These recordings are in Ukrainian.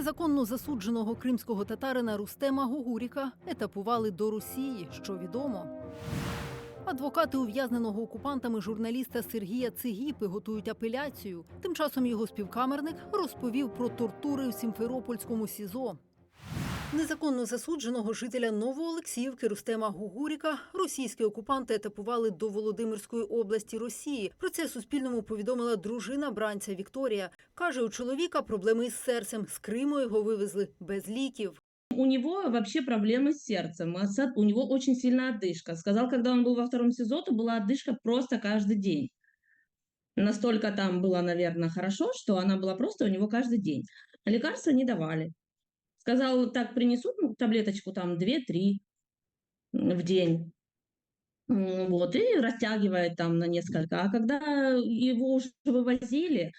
Незаконно засудженого кримського татарина Рустема Гугуріка етапували до Росії, що відомо. Адвокати ув'язненого окупантами журналіста Сергія Цигіпи готують апеляцію. Тим часом його співкамерник розповів про тортури у Сімферопольському СІЗО. Незаконно засудженого жителя Новоолексіївки Рустема Гугуріка російські окупанти етапували до Володимирської області Росії. Про це Суспільному повідомила дружина бранця Вікторія. Каже, у чоловіка проблеми із серцем. З Криму його вивезли без ліків. У него вообще проблемы с сердцем, осад- у него очень сильная одышка. Сказал, когда он был во втором СИЗО, то была одышка просто каждый день. Настолько там было, наверное, хорошо, что она была просто у него каждый день. А лекарства не давали. Сказал, так принесут ну, таблеточку там 2-3 в день. Вот, и растягивает там на несколько. А когда его уже вывозили,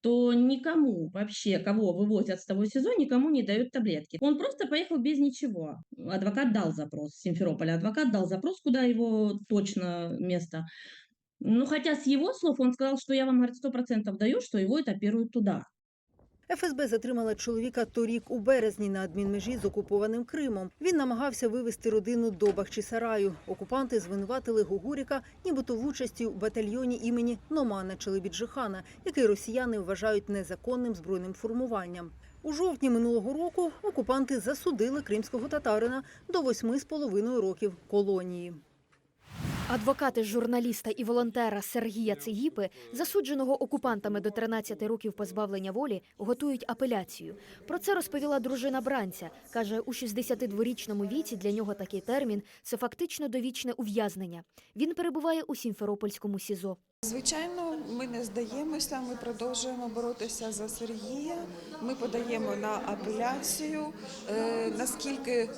то никому вообще, кого вывозят с того СИЗО, никому не дают таблетки. Он просто поехал без ничего. Адвокат дал запрос с Симферополя. Адвокат дал запрос, куда его точно место. Ну, хотя с его слов он сказал, что я вам, говорит, сто процентов даю, что его этапируют туда. ФСБ затримала чоловіка торік у березні на адмінмежі з окупованим Кримом. Він намагався вивезти родину до Бахчисараю. Окупанти звинуватили Гугуріка, нібито в участі у батальйоні імені Номана Челебіджихана, який росіяни вважають незаконним збройним формуванням. У жовтні минулого року окупанти засудили кримського татарина до восьми з половиною років колонії. Адвокати журналіста і волонтера Сергія Цигіпи, засудженого окупантами до 13 років позбавлення волі, готують апеляцію. Про це розповіла дружина бранця. Каже, у 62-річному віці для нього такий термін це фактично довічне ув'язнення. Він перебуває у Сімферопольському СІЗО. Звичайно, ми не здаємося. Ми продовжуємо боротися за Сергія. Ми подаємо на апеляцію. Е, наскільки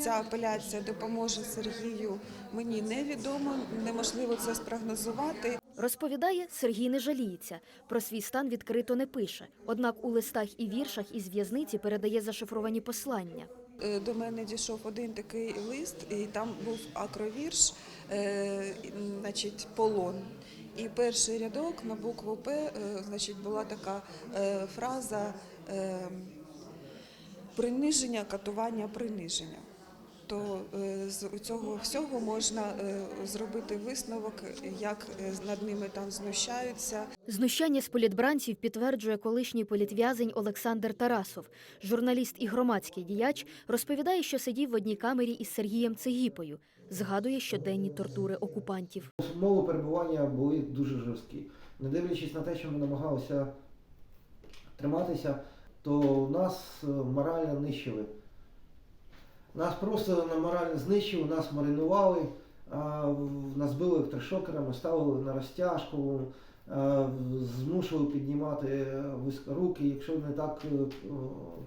ця апеляція допоможе Сергію, мені невідомо. Неможливо це спрогнозувати. Розповідає, Сергій не жаліється. Про свій стан відкрито не пише. Однак у листах і віршах із в'язниці передає зашифровані послання. Е, До мене дійшов один такий лист, і там був акровірш, е, значить, полон. І перший рядок на букву П, е, значить, була така е, фраза е, приниження, катування, приниження. То з цього всього можна зробити висновок, як над ними там знущаються, Знущання з політбранців підтверджує колишній політв'язень Олександр Тарасов. Журналіст і громадський діяч розповідає, що сидів в одній камері із Сергієм Цигіпою. Згадує щоденні тортури окупантів. Умови перебування були дуже жорсткі. Не дивлячись на те, що ми намагалися триматися, то нас е, морально нищили. Нас просто на морально знищили, нас маринували, нас били електрошокерами, ставили на розтяжку, змушували піднімати е, руки. Якщо не так е,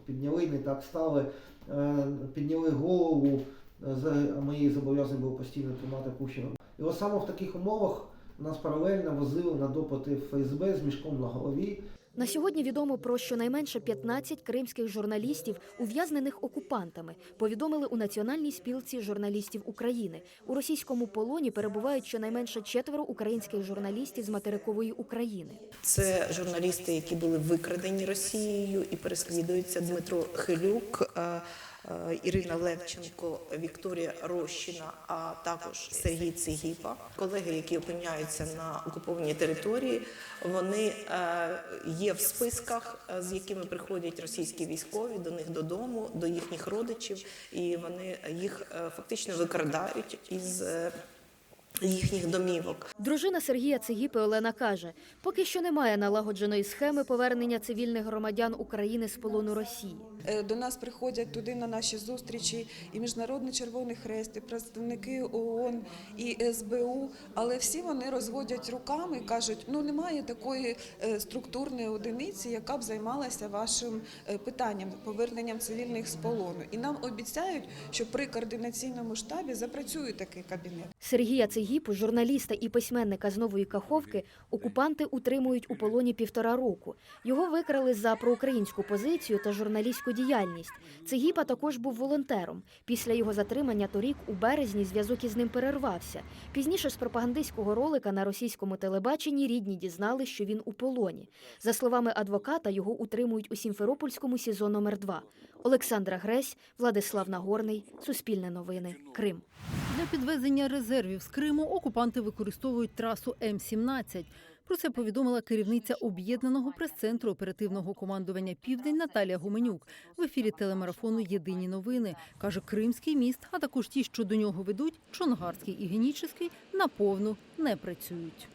підняли, не так стали, е, підняли голову. За мої зобов'язання було постійно тримати пущено. І от саме в таких умовах нас паралельно возили на допити в ФСБ з мішком на голові. На сьогодні відомо про щонайменше 15 кримських журналістів, ув'язнених окупантами, повідомили у Національній спілці журналістів України. У російському полоні перебувають щонайменше четверо українських журналістів з материкової України. Це журналісти, які були викрадені Росією і переслідуються Дмитро Хилюк, е, е, Ірина Левченко, Вікторія Рощина, а також Сергій Цигіпа. Колеги, які опиняються на окупованій території, вони е, є в списках, е, з якими приходять російські військові до них додому, до їхніх родичів, і вони їх е, фактично викрадають із е, їхніх домівок. Дружина Сергія Цигіпи Олена каже, поки що немає налагодженої схеми повернення цивільних громадян України з полону Росії. Е, До нас приходять туди на наші зустрічі і Міжнародний Червоний Хрест, і представники ООН, і СБУ, але всі вони розводять руками і кажуть, ну немає такої е, структурної одиниці, яка б займалася вашим е, питанням поверненням цивільних з полону. І нам обіцяють, що при координаційному штабі запрацює такий кабінет. Сергія Цигіпи Цигіпу, журналіста і письменника з Нової Каховки, окупанти утримують у полоні півтора року. Його викрали за проукраїнську позицію та журналістську діяльність. Цигіпа також був волонтером. Після його затримання торік у березні зв'язок із ним перервався. Пізніше з пропагандистського ролика на російському телебаченні рідні дізнали, що він у полоні. За словами адвоката, його утримують у Сімферопольському СІЗО номер 2 Олександра Гресь, Владислав Нагорний, Суспільне новини, Крим. Для підвезення резервів з Криму окупанти використовують трасу М-17. Про це повідомила керівниця об'єднаного прес-центру оперативного командування Південь Наталія Гуменюк в ефірі телемарафону Єдині новини. каже, Кримський міст, а також ті, що до нього ведуть, Чонгарський і Генічеський, наповну не працюють.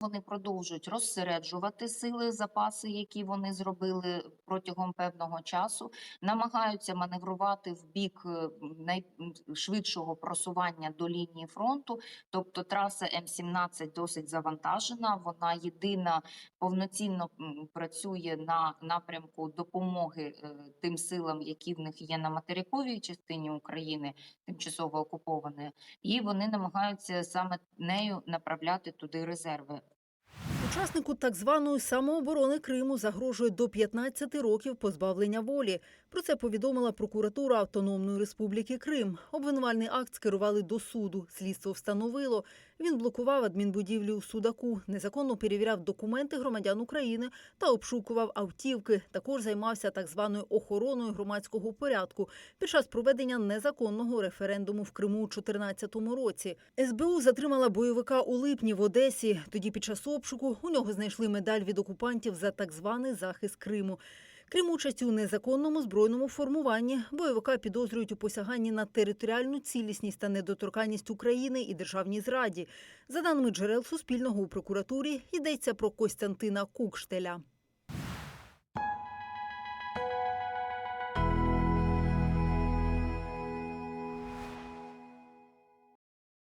Вони продовжують розсереджувати сили, запаси, які вони зробили протягом певного часу, намагаються маневрувати в бік е, найшвидшого просування до лінії фронту. Тобто траса М17 досить завантажена. Вона єдина повноцінно працює на напрямку допомоги е, тим силам, які в них є на материковій частині України, тимчасово окупованої, і вони намагаються саме нею направляти туди резерви. Учаснику так званої самооборони Криму загрожує до 15 років позбавлення волі. Про це повідомила прокуратура Автономної Республіки Крим. Обвинувальний акт скерували до суду. Слідство встановило. Він блокував адмінбудівлю у Судаку, незаконно перевіряв документи громадян України та обшукував автівки. Також займався так званою охороною громадського порядку під час проведення незаконного референдуму в Криму у 2014 році. СБУ затримала бойовика у липні в Одесі. Тоді під час обшуку у нього знайшли медаль від окупантів за так званий захист Криму. Крім участі у незаконному збройному формуванні, бойовика підозрюють у посяганні на територіальну цілісність та недоторканність України і державній зраді. За даними джерел Суспільного у прокуратурі, йдеться про Костянтина Кукштеля.